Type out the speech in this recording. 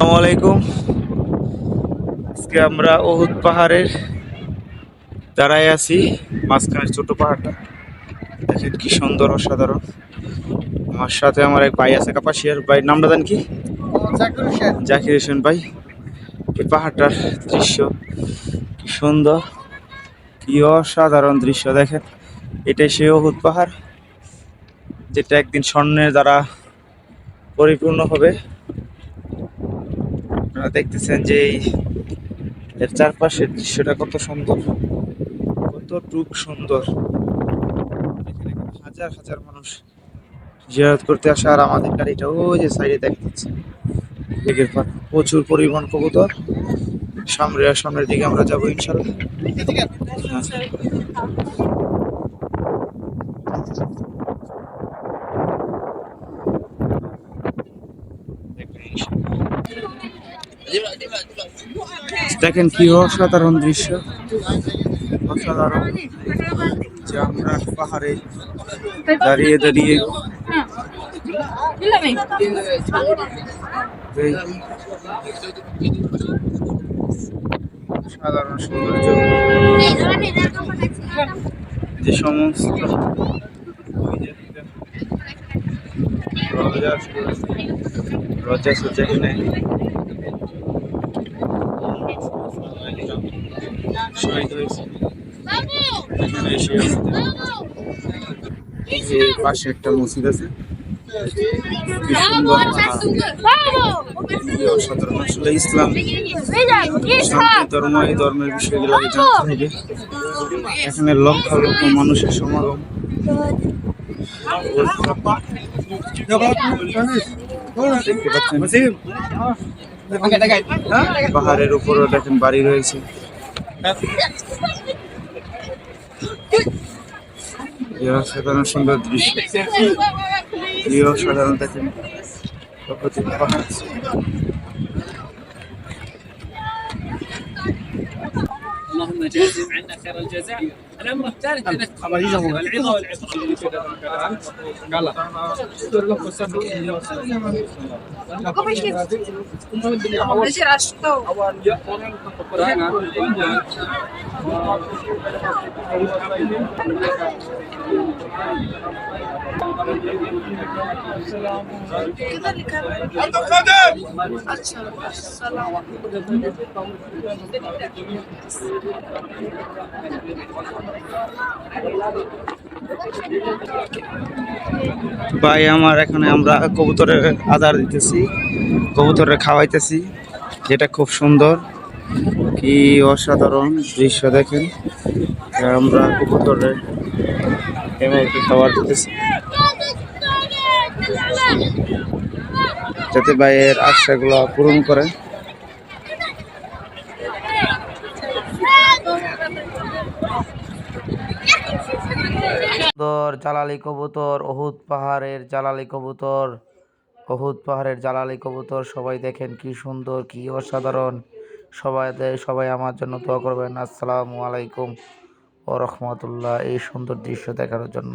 আসসালামু আলাইকুম। আজকে আমরা ওহুদ পাহাড়ের দাঁড়ায় আছি মাঝখানে ছোট পাহাড়টা। দেখেন কি সুন্দর অসাধারণ। আমার সাথে আমার এক ভাই আছে কাপাসিয়ার ভাই নামটা দেন কি? জাকির হোসেন। ভাই। এই পাহাড়টার দৃশ্য কি সুন্দর কি অসাধারণ দৃশ্য দেখেন। এটাই সেই অহুদ পাহাড় যেটা একদিন স্বর্ণের দ্বারা পরিপূর্ণ হবে। আপনারা দেখতেছেন যে এর চারপাশের দৃশ্যটা কত সুন্দর। কতটুক সুন্দর। এখানে হাজার হাজার মানুষ জিয়ারত করতে আসে, আর আমাদের গাড়িটা ওই যে সাইডে দেখতেছে লেগের পর প্রচুর পরিমাণ কবুতর। সামনে আর সামনের দিকে আমরা যাব ইনশাল্লাহ। হ্যাঁ। দেখেন কি অসাধারণ দৃশ্য। অসাধারণ। যে আমরা পাহাড়ে দাঁড়িয়ে দাঁড়িয়ে সাধারণ সৌন্দর্য। যে সমস্ত রজা এখানে শহীদ হয়েছে এখানে এসে এই পাশে একটা মসজিদ আছে। আসলে ইসলাম ধর্ম এই ধর্মের বিষয়গুলো এখানে লক্ষ লক্ষ মানুষের সমাগম। পাহাড়ের উপরেও দেখেন বাড়ি রয়েছে। অসাধারণ সুন্দর দৃশ্য। এই اللهم جازم عنا خير الجزاء. الامر الثالث ان العظة والعظة. ভাই, আমার এখানে আমরা কবুতরের আদার দিতেছি, কবুতরের খাওয়াইতেছি, যেটা খুব সুন্দর। কি অসাধারণ দৃশ্য দেখেন। আমরা কবুতরের খাবার দিতেছি। যাতে ভাইয়ের আশাগুলো পূরণ করে। জালালি কবুতর অহুদ পাহাড়ের জালালি কবুতর অহুদ পাহাড়ের জালালি কবুতর, সবাই দেখেন কি সুন্দর, কি অসাধারণ। সবাই সবাই আমার জন্য দোয়া করবেন। আসসালামু আলাইকুম ও রহমতুল্লাহ এই সুন্দর দৃশ্য দেখার জন্য।